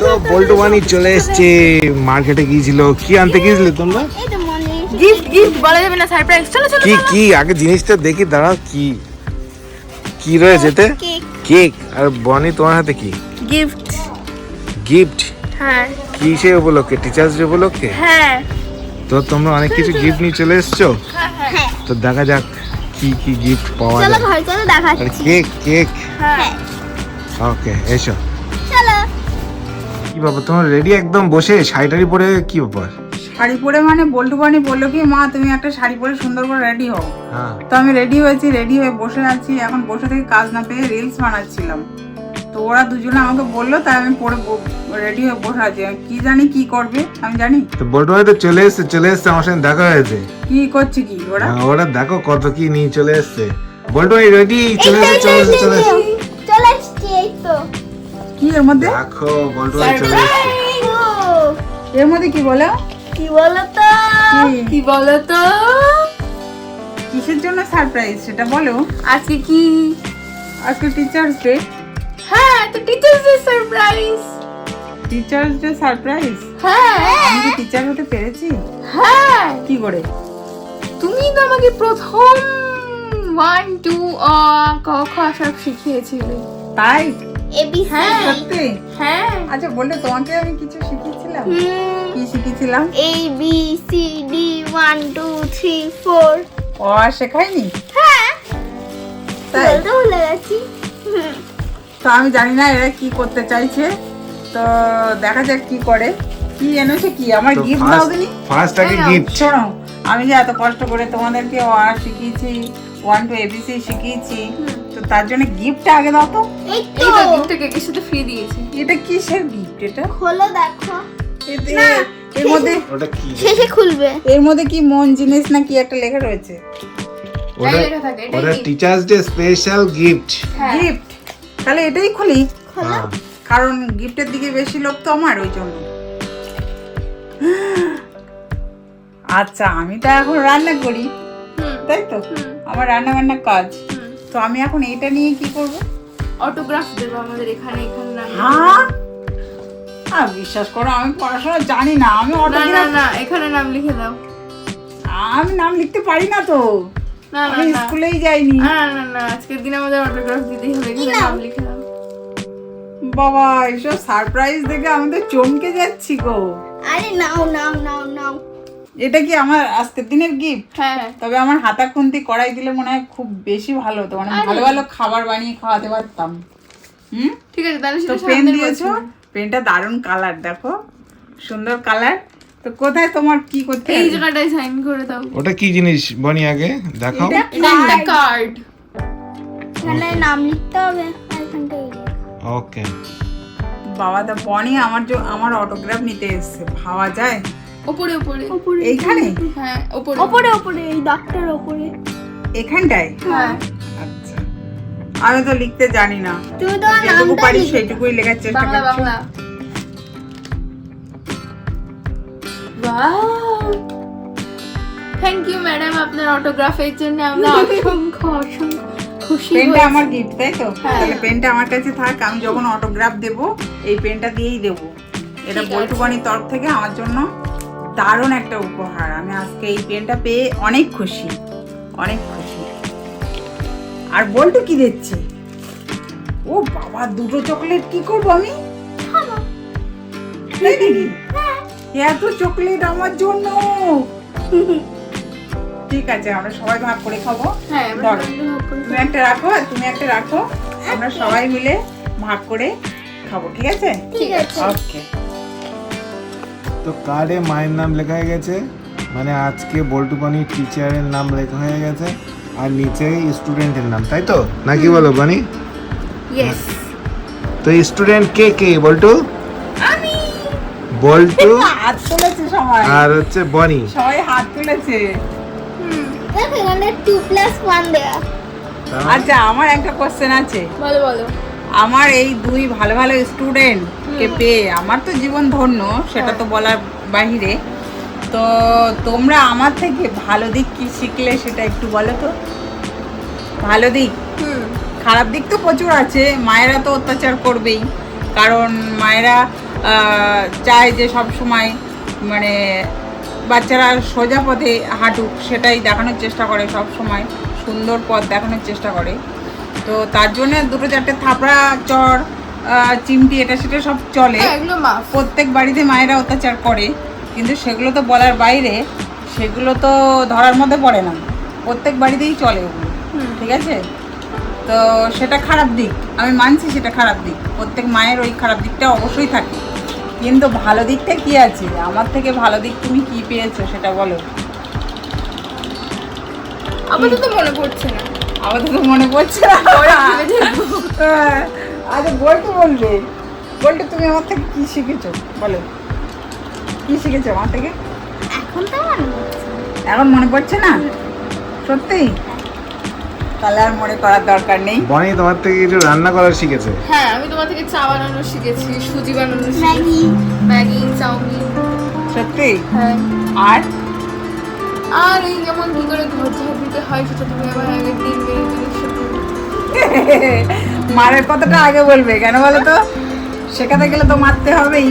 তো বল্টু বানি চলে এসছে মার্কেটে গিয়েছিল। কি আনতে গিয়েছিলে তোমরা? তো গিফট গিফট বলা যাবে না সারপ্রাইজ চলো চলো কি কি? আগে জিনিসটা দেখি দাঁড়াও কি? কি রয়েছে এতে? Cake cake. আর বনি তোমার হাতে কি? গিফট গিফট হ্যাঁ। কি সে উপলক্ষে? টিচার্স ডে উপলক্ষে? হ্যাঁ। তো তোমরা অনেক কিছু গিফট নিয়ে চলে এসছো? হ্যাঁ তো দেখা যাক কি কি গিফট পাওয়া চলো যায়। ঘর চলো দেখাচ্ছি। Cake cake? হ্যাঁ। ওকে এসো। চলো কি বাবা তোমার রেডি একদম বসে? শাড়িটারি পরে কি ব্যাপার? শাড়ি পরে মানে বল্টু বানি বলল কি মা তুমি একটা শাড়ি পরে সুন্দর করে রেডি হও। হ্যাঁ। তো আমি রেডি হয়েছি রেডি হয়ে বসে আছি। এখন বসে থেকে কাজ না পেয়ে রিলস বানাচ্ছিলাম। তো ওরা দুজনে আমাকে বলল তাই আমি পরে রেডি হয়ে বসে আছি। কি জানি কি করবে আমি জানি? তো বল্টু ভাই তো চলে এসছে চলে এসছে আমার সঙ্গে দেখা হয়েছে। কি করছে কি ওরা? হ্যাঁ, ওরা দেখো কত কি নিয়ে চলে এসছে। বল্টু ভাই রেডি চলে এসছে চলে এসছে চলে এসছে কি এর মধ্যে? দেখো বল্টু ভাই চলে এসছে। এর মধ্যে কি বলো? কি বলো তো কি? বলো তো কিসের জন্য সারপ্রাইজ সেটা বলো। আজকে কি? আজকে টিচার্স ডে হ্যাঁ তো teachers day surprise teachers day surprise হ্যাঁ। আমি কি টিচার হতে পেরেছি? হ্যাঁ। কি করে? তুমি তো আমাকে প্রথম ওয়ান টু ক খ সব শিখিয়েছিলে। তাই? এবিসি। হ্যাঁ। সত্যি? হ্যাঁ। আচ্ছা বললে তোমাকে আমি কিছু শিখিয়েছিলাম? কি A B C D one two three four ও আর শেখায়নি? হ্যাঁ। তাই? বলতে ভুলে গেছি। তো আমি জানি না এরা কি করতে চাইছে। তো দেখা যাক কি করে। কি এনেছে কি? আমার গিফট দাও দিনি ফার্স্ট আগে গিফট শোনো আমি যে এত কষ্ট করে তোমাদেরকে আর শিখিয়েছি ওয়ান টু এবিসি শিখিয়েছি তো তার জন্য গিফটটা আগে দাও তো। এই তো। কেকের সাথে ফ্রি দিয়েছি। এটা কিসের গিফট এটা? খোলো দেখো। এতে এর মধ্যে ওটা কি? শেষে খুলবে। এর মধ্যে কি মন জিনিস না কি একটা লেখা রয়েছে? ওটা teachers day special gift gift তাহলে এটাই খুলি। হ্যাঁ। কারণ গিফটের দিকে বেশি লোভ তো আমার ওই জন্য। আচ্ছা আমি তো এখন রান্না করি। তাই তো? আমার রান্না বান্নার কাজ। তো আমি এখন এটা নিয়ে কি করব? অটোগ্রাফ দেবো আমাদের এখানে এখানে নাম হ্যাঁ? আর বিশ্বাস করো আমি পড়াশোনা জানি না আমি না না না এখানে নাম লিখে দাও। আমি নাম লিখতে পারি না তো। না না আমি স্কুলেই যাইনি। না না না আজকের দিন আমাদের অটোগ্রাফ দিতেই হবে এখানে নাম? লিখে দাও। বাবা এসব সারপ্রাইজ দেখে আমি তো চমকে যাচ্ছি গো। আরে নাও নাও নাও নাও। এটা কি আমার আজকের দিনের গিফট হ্যাঁ তবে আমার হাতা খুন্তি কড়াই দিলে মনে হয় খুব বেশি ভালো হতো। মানে ভালো ভালো খাবার বানিয়ে খাওয়াতে পারতাম। হুম? ঠিক আছে তাহলে তো পেন দিয়েছ? পেনটা দারুণ কালার দেখো। সুন্দর কালার তো কোথায় তোমার কি করতে এই জায়গাটায় সাইন করে দাও। ওটা কি জিনিস বনি আগে? দেখাও। এটা কার্ড এখানে নাম লিখতে হবে এখানটায় ওকে বাবা দা বনি আমার যে আমার অটোগ্রাফ নিতে এসেছে। ভাবা যায়? উপরে উপরে এইখানে? হ্যাঁ উপরে ওপরে ওপরে এই ডাক্তার ওপরে। এখানটায়? হ্যাঁ। আচ্ছা। আমি তো লিখতে জানি না। তুমি তোমার যেটুকু নামটা পারি লিখে সেইটুকুই লেখার চেষ্টা করছি। Bangla. Wow thank you madam আপনার অটোগ্রাফের জন্য আমরা অসংখ্য অসংখ্য খুশি পেনটা আমার গিফট তাই তো? হ্যাঁ। তাহলে পেনটা আমার কাছে থাক আমি যখন অটোগ্রাফ দেব এই পেনটা দিয়েই দেব। এটা ঠিক তরফ থেকে আমার জন্য। দারুণ একটা উপহার। আমি আজকে এই পেনটা পেয়ে অনেক খুশি। অনেক খুশি। আর বল্টু কি দিচ্ছে ও বাবা দুটো চকলেট কি করব আমি? এত চকলেট আমার জন্য। ঠিক আছে আমরা সবাই ভাগ করে খাব। হ্যাঁ ধরো। তুমি একটা রাখো আর তুমি একটা রাখো। আমরা সবাই মিলে ভাগ করে খাব ঠিক আছে? ঠিক আছে। ওকে। তো কার্ডে মায়ের নাম লেখা হয়ে গেছে? মানে আজকে বল্টু বানি টিচারের নাম লেখা হয়ে গেছে আর নিচে স্টুডেন্টের নাম তাই তো? নাকি বলো বানি ইয়েস তো স্টুডেন্ট কে কে বল্টু? বল্টু হাত তুলেছে সবাই। আর হচ্ছে বনি সবাই হাত তুলেছে। এখানে প্লাস আচ্ছা আমার একটা কোশ্চেন আছে। বলো বলো। আমার এই দুই ভালো ভালো স্টুডেন্ট কে পেয়ে আমার তো জীবন ধন্য সেটা তো বলার বাহিরে। তো তোমরা আমার থেকে ভালো দিক কি শিখলে সেটা একটু বলো তো? ভালো দিক? খারাপ দিক তো প্রচুর আছে মায়েরা তো অত্যাচার করবেই। কারণ মায়েরা চায় যে সব সময় মানে বাচ্চারা সোজা পথে হাঁটুক সেটাই দেখানোর চেষ্টা করে সব সময় সুন্দর পথ দেখানোর চেষ্টা করে। তো তার জন্য দুটো চারটে থাপড়া চর চিমটি এটা সেটা সব চলে। হ্যাঁ, প্রত্যেক বাড়িতে মায়েরা অত্যাচার করে কিন্তু সেগুলো তো বলার বাইরে সেগুলো তো ধরার মধ্যে পড়ে না। প্রত্যেক বাড়িতেই চলে ওগুলো ঠিক আছে? তো সেটা খারাপ দিক আমি মানছি সেটা খারাপ দিক। প্রত্যেক মায়ের ওই খারাপ দিকটা অবশ্যই থাকে। কিন্তু ভালো দিকটা কি আছে? আমার থেকে ভালো দিক তুমি কি পেয়েছ সেটা বলো। আপাতত মনে পড়ছে না। আমাদের তো মনে পড়ছে না। ভেবে হ্যাঁ, বলতে বলবে। বলতে তুমি আমার থেকে কি শিখেছো? বলো। কি শিখেছো আমার থেকে? এখন তো মনে পড়ছে না। এখন মনে পড়ছে না? সত্যি? তাহলে আর মনে করার দরকার নেই। বনি তোমার থেকে কিছু রান্না করা শিখেছে? হ্যাঁ আমি তোমার থেকে চা বানানো শিখেছি সুজি বানানো শিখেছি। Maggi Maggi chowmein. সত্যি? হ্যাঁ। আর? আর এই যেমন কি করে ঘর ঝাড় দিতে হয় সেটা তুমি আমার আগের দিন মারের কথাটা আগে বলবে কেন বলো তো? শেখাতে গেলে তো মারতে হবেই।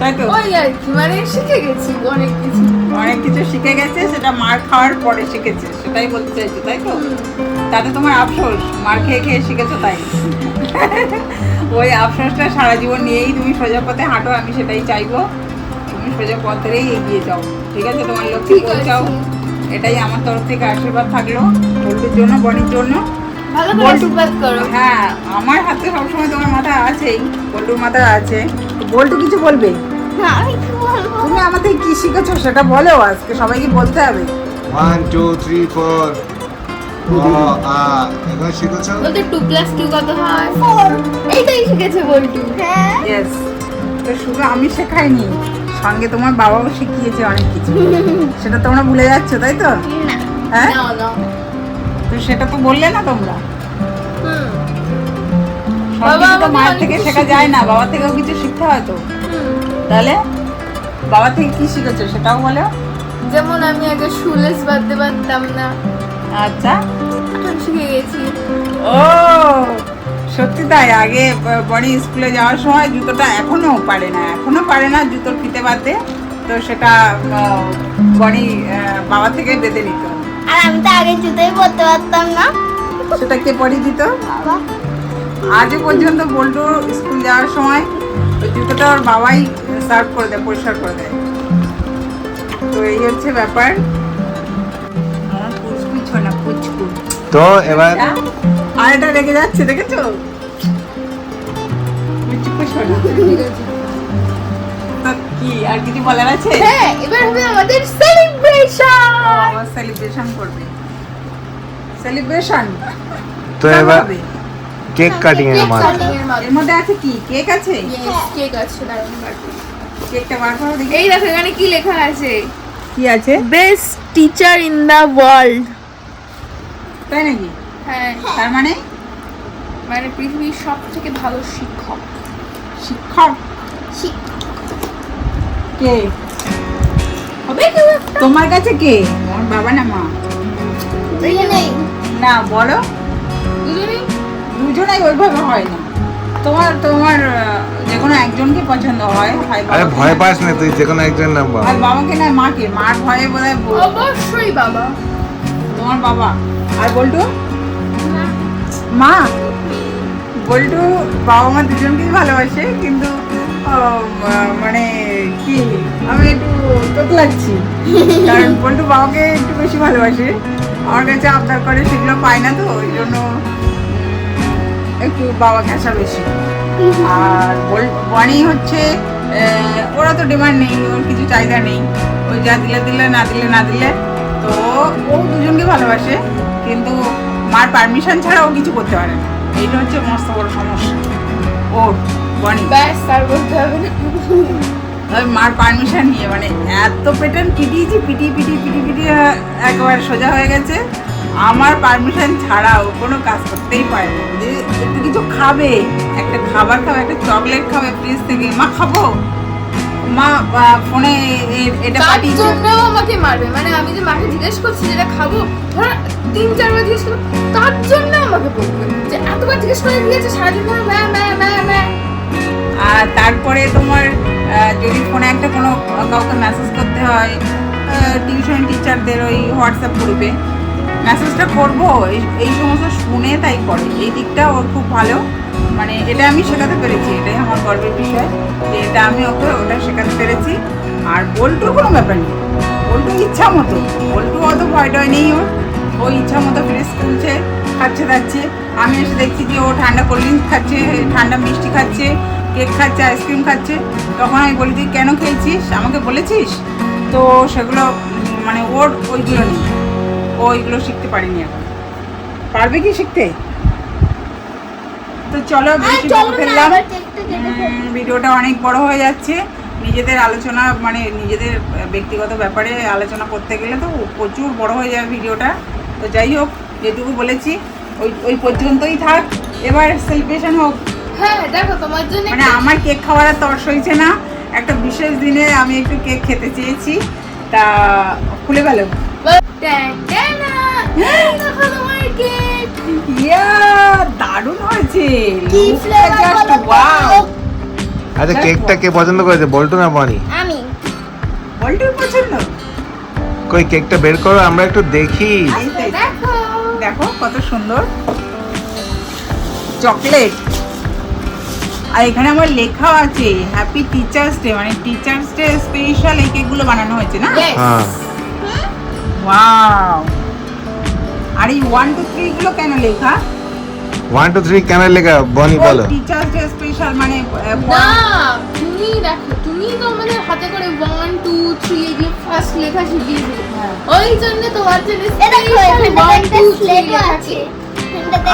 তাই তো? ওই আর কি মানে শিখে গেছি অনেক কিছু। অনেক কিছু শিখে গেছে সেটা মার খাওয়ার পরে শিখেছে সেটাই বলতে চাইছো তাই তো? তাতে তোমার আফসোস মার খেয়ে খেয়ে শিখেছো তাই? ওই আফসোসটা সারা জীবন নিয়েই তুমি সোজা পথে হাঁটো আমি সেটাই চাইব। তুমি সোজা পথেই এগিয়ে যাও। ঠিক আছে তোমার লক্ষ্মী। পৌঁছাও। এটাই আমার তরফ থেকে আশীর্বাদ থাকল বন্ধুর জন্য বনির জন্য। হ্যাঁ আমার হাতে সবসময় তোমার মাথা আছেই বল্টুর মাথা আছে। বল্টু কিছু বলবে? তুমি আমার থেকে কি শিখেছো সেটা বলো আজকে সবাইকে বলতে হবে। ওয়ান টু থ্রি ফোর এখন শিখেছো? বলতে টু প্লাস টু কত হয়? ফোর এইটাই শিখেছে বলটু। হ্যাঁ ইয়েস তো শুধু আমি শেখাইনি। সঙ্গে তোমার বাবাও শিখিয়েছে অনেক কিছু। সেটা তোমরা ভুলে যাচ্ছ তাই তো? হ্যাঁ? তো সেটা তো বললে না তোমরা? হুম। সব বাবা কিছু তো মায়ের থেকে শেখা যায় না বাবা থেকেও কিছু শিখতে হয় তো? তাহলে বাবা থেকে কি শিখেছো সেটাও বলো। যেমন আমি আগে শুলেস বাঁধতে পারতাম না। আচ্ছা। এখন শিখে গেছি। ও সত্যি তাই আগে বড়ি স্কুলে যাওয়ার সময় জুতোটা এখনও পারে না এখনও পারে না জুতোর ফিতে বাঁধতে। তো সেটা বড়ি বাবা থেকে বেঁধে নিত। আর আমি তো আগে জুতোই পরতে পারতাম না। সেটা কে পরিয়ে দিত? বাবা। আজও পর্যন্ত বল্টু স্কুল যাওয়ার সময় ওই জুতোটা ওর বাবাই সার্ভ করে দেয় পরিষ্কার করে দেয়। তো এই হচ্ছে ব্যাপার। তো এবার এটা রেগে যাচ্ছে দেখেছ? কি আর কিছু বলার আছে? হ্যাঁ এবার হবে আমাদের সেলিব্রেশন সেলিব্রেশন করবে। সেলিব্রেশন তো এবার কেক কাটিং এর মধ্যে আছে কি? কেক আছে? কেক আছে দারুণ কেকটা বার করো দেখি। এই দেখো এখানে কি লেখা আছে? কি আছে? Best teacher in the world তাই নাকি? হ্যাঁ তার মানে? মানে পৃথিবীর সব থেকে ভালো শিক্ষক। শিক্ষক? কে? হবে কেউ তোমার কাছে কে? আমার বাবা না মা? না বলো। দুজনেই? দুজনাই ওইভাবে হয় না। তোমার তোমার যে কোনো একজনকে পছন্দ হয় হয় আরে ভয় না- পাস না তুই যে কোনো একজন নাম্বার হয় বাবাকে না মাকে। মার ভয়ে হয় অবশ্যই বাবা। তোমার বাবা। আর বল্টু? মা, বল্টু বাবা মা দুজনকেই ভালোবাসে, কিন্তু মানে কি, আমি একটু তোতলাচ্ছি কারণ বল্টু বাবাকে একটু বেশি ভালোবাসে। আমার কাছে আবদার করে সেগুলো পায় না তো, ওই জন্য একটু বাবা ঘেঁষা বেশি। আর বনি হচ্ছে ওরা তো ডিমান্ড নেই, ওর কিছু চাহিদা নেই। ওই যা দিলে দিলে, না দিলে না দিলে, তো ও দুজনকে ভালোবাসে, কিন্তু মার পারমিশন ছাড়া ও কিছু করতে পারে না। এইটা হচ্ছে মস্ত বড় সমস্যা। ওর বনি। ব্যাস আর বলতে হবে না। ওই মার পারমিশন নিয়ে মানে এত পেটার্ন পিটিয়েছি পিটিয়ে পিটিয়ে পিটিয়ে পিটিয়ে একবার সোজা হয়ে গেছে। আমার পারমিশন ছাড়াও কোনো কাজ করতেই পারে না। যে একটু কিছু খাবে একটা খাবার খাবে একটা চকলেট খাবে ফ্রিজ থেকে মা খাব? মা ফোনে এটা তার পাঠিয়েছে। জন্যও আমাকে মারবে। মানে আমি যে মাকে জিজ্ঞেস করছি যেটা খাব ধরো তিন চারবার জিজ্ঞেস করব তার জন্য আমাকে বলবে যে এতবার জিজ্ঞেস করে দিয়েছে সারাদিন ধরে ম্যা ম্যা ম্যা ম্যা। আর তারপরে তোমার যদি ফোনে একটা কোনো কাউকে মেসেজ করতে হয় টিউশন টিচারদের ওই হোয়াটসঅ্যাপ গ্রুপে মেসেজটা করব। এই এই সমস্ত শুনে তাই করে। এই দিকটা ওর খুব ভালো। মানে এটা আমি শেখাতে পেরেছি, এটাই আমার গর্বের বিষয় যে এটা আমি ওকে ওটা শেখাতে পেরেছি। আর বল্টুর কোনো ব্যাপার নেই। বল্টু ইচ্ছা মতো বল্টু অত ভয় টয় নেই ওর। ও ইচ্ছা মতো ফ্রেশ তুলছে খাচ্ছে খাচ্ছে আমি এসে দেখছি যে ও ঠান্ডা কোল্ড ড্রিঙ্কস খাচ্ছে, ঠান্ডা মিষ্টি খাচ্ছে, কেক খাচ্ছে, আইসক্রিম খাচ্ছে। তখন আমি বলি, তুই কেন খেয়েছিস আমাকে বলেছিস? তো সেগুলো মানে ওর ওইগুলো নেই। ও ওইগুলো শিখতে পারিনি এখন। পারবে কি শিখতে? তো চলো বেশি বকে ফেললাম। ভিডিওটা অনেক বড় হয়ে যাচ্ছে। নিজেদের আলোচনা মানে নিজেদের ব্যক্তিগত ব্যাপারে আলোচনা করতে গেলে তো প্রচুর বড় হয়ে যাবে ভিডিওটা। তো যাই হোক যেটুকু বলেছি ওই ওই পর্যন্তই থাক। এবার সেলিব্রেশন হোক। হ্যাঁ দেখো তোমার জন্য মানে আমার কেক খাওয়ার আর তর্স হয়েছে না। একটা বিশেষ দিনে আমি একটু কেক খেতে চেয়েছি। তা খুলে গেল ইয়া দারুণ হয়েছে! আচ্ছা কেকটা কে পছন্দ করেছে বল্টু না বনি? আমি। বল্টুর পছন্দ? কই কেকটা বের করো আমরা একটু দেখি। দেখো দেখো। কত সুন্দর। চকলেট। আর এখানে আমার লেখা আছে হ্যাপি টিচার্স ডে মানে টিচার্স ডে স্পেশাল এই কেকগুলো বানানো হয়েছে না? Yes. হ্যাঁ। ওয়াও আর এই ওয়ান টু থ্রি গুলো কেন লেখা? ওয়ান টু থ্রি কেন লেখা? বনি বলো। টিচার্স ডে স্পেশাল মানে না তুমি দেখো তুমি তো আমাদের হাতে করে ওয়ান টু থ্রি এগুলো ফার্স্ট লেখা শিখিয়ে দিলে। হ্যাঁ। ওই জন্য তোমার জন্য এখানে ওয়ান টু থ্রি লেখা আছে।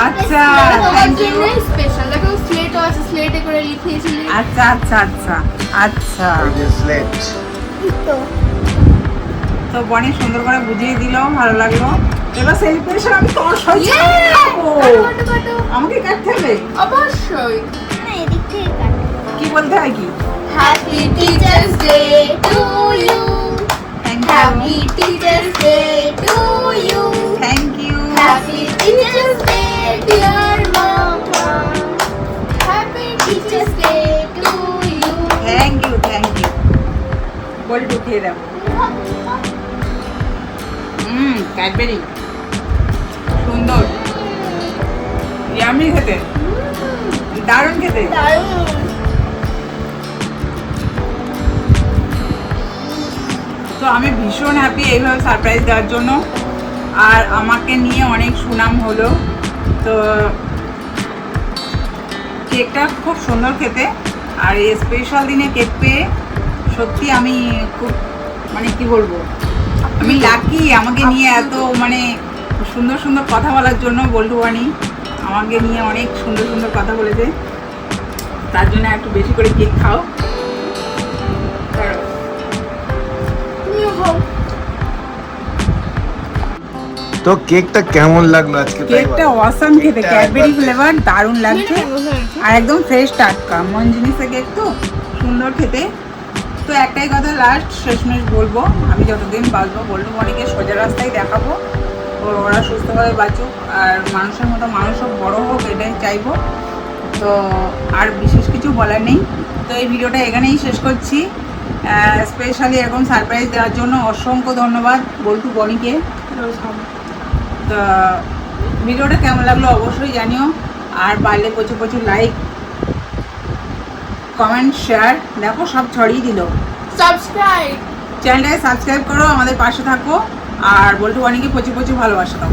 আচ্ছা। তোমার জন্য স্পেশাল দেখো স্লেটও আছে স্লেটে করে লিখিয়েছিলে। আচ্ছা আচ্ছা আচ্ছা আচ্ছা। স্লেট তো। তো বনি সুন্দর করে বুঝিয়ে দিল ভালো লাগল। এবার সেলিব্রেশন আমি তোর সঙ্গে! খাব। আমাকে কাটতে হবে? অবশ্যই। কি বলতে হয় কি? Happy teachers day to you happy teachers day to you thank you happy teachers day dear মামা happy teachers day to you thank you thank you বল ঢুকিয়ে দেবো হুম ক্যাডবেরি সুন্দর। ইয়ামি খেতে। দারুণ খেতে। তো আমি ভীষণ হ্যাপি এইভাবে সারপ্রাইজ দেওয়ার জন্য। আর আমাকে নিয়ে অনেক সুনাম হলো। তো কেকটা খুব সুন্দর খেতে। আর এই স্পেশাল দিনে কেক পেয়ে সত্যি আমি খুব মানে কি বলব? আমি লাকি আমাকে নিয়ে এত মানে সুন্দর সুন্দর কথা বলার জন্য বল্টু বাণী আমাকে নিয়ে অনেক সুন্দর সুন্দর কথা বলেছে। তার জন্য একটু বেশি করে কেক খাও। তো কেকটা কেমন লাগল আজকে কেকটা। অসাম খেতে ক্যাডবেরি ফ্লেভার দারুণ লাগছে। আর একদম ফ্রেশ টাটকা। মন জিনিসের কেক তো সুন্দর খেতে। তো একটাই কথা লাস্ট শেষমেশ বলব আমি যতদিন বাঁচবো বলব অনেকে সোজা রাস্তায় দেখাবো। ও- ওরা সুস্থভাবে বাঁচুক আর মানুষের মতো মানুষও বড় হোক এটাই চাইব। তো আর বিশেষ কিছু বলার নেই। তো এই ভিডিওটা এখানেই শেষ করছি। স্পেশালি এরকম সারপ্রাইজ দেওয়ার জন্য অসংখ্য ধন্যবাদ বল্টু বনিকে। তো ভিডিওটা কেমন লাগল অবশ্যই জানিও আর পারলে প্রচুর প্রচুর লাইক কমেন্ট শেয়ার দেখো সব ছড়িয়ে দিল। সাবস্ক্রাইব চ্যানেলটাকে সাবস্ক্রাইব করো আমাদের পাশে থাকো। আর বলতে বাণীকে প্রচুর প্রচুর ভালোবাসতাম।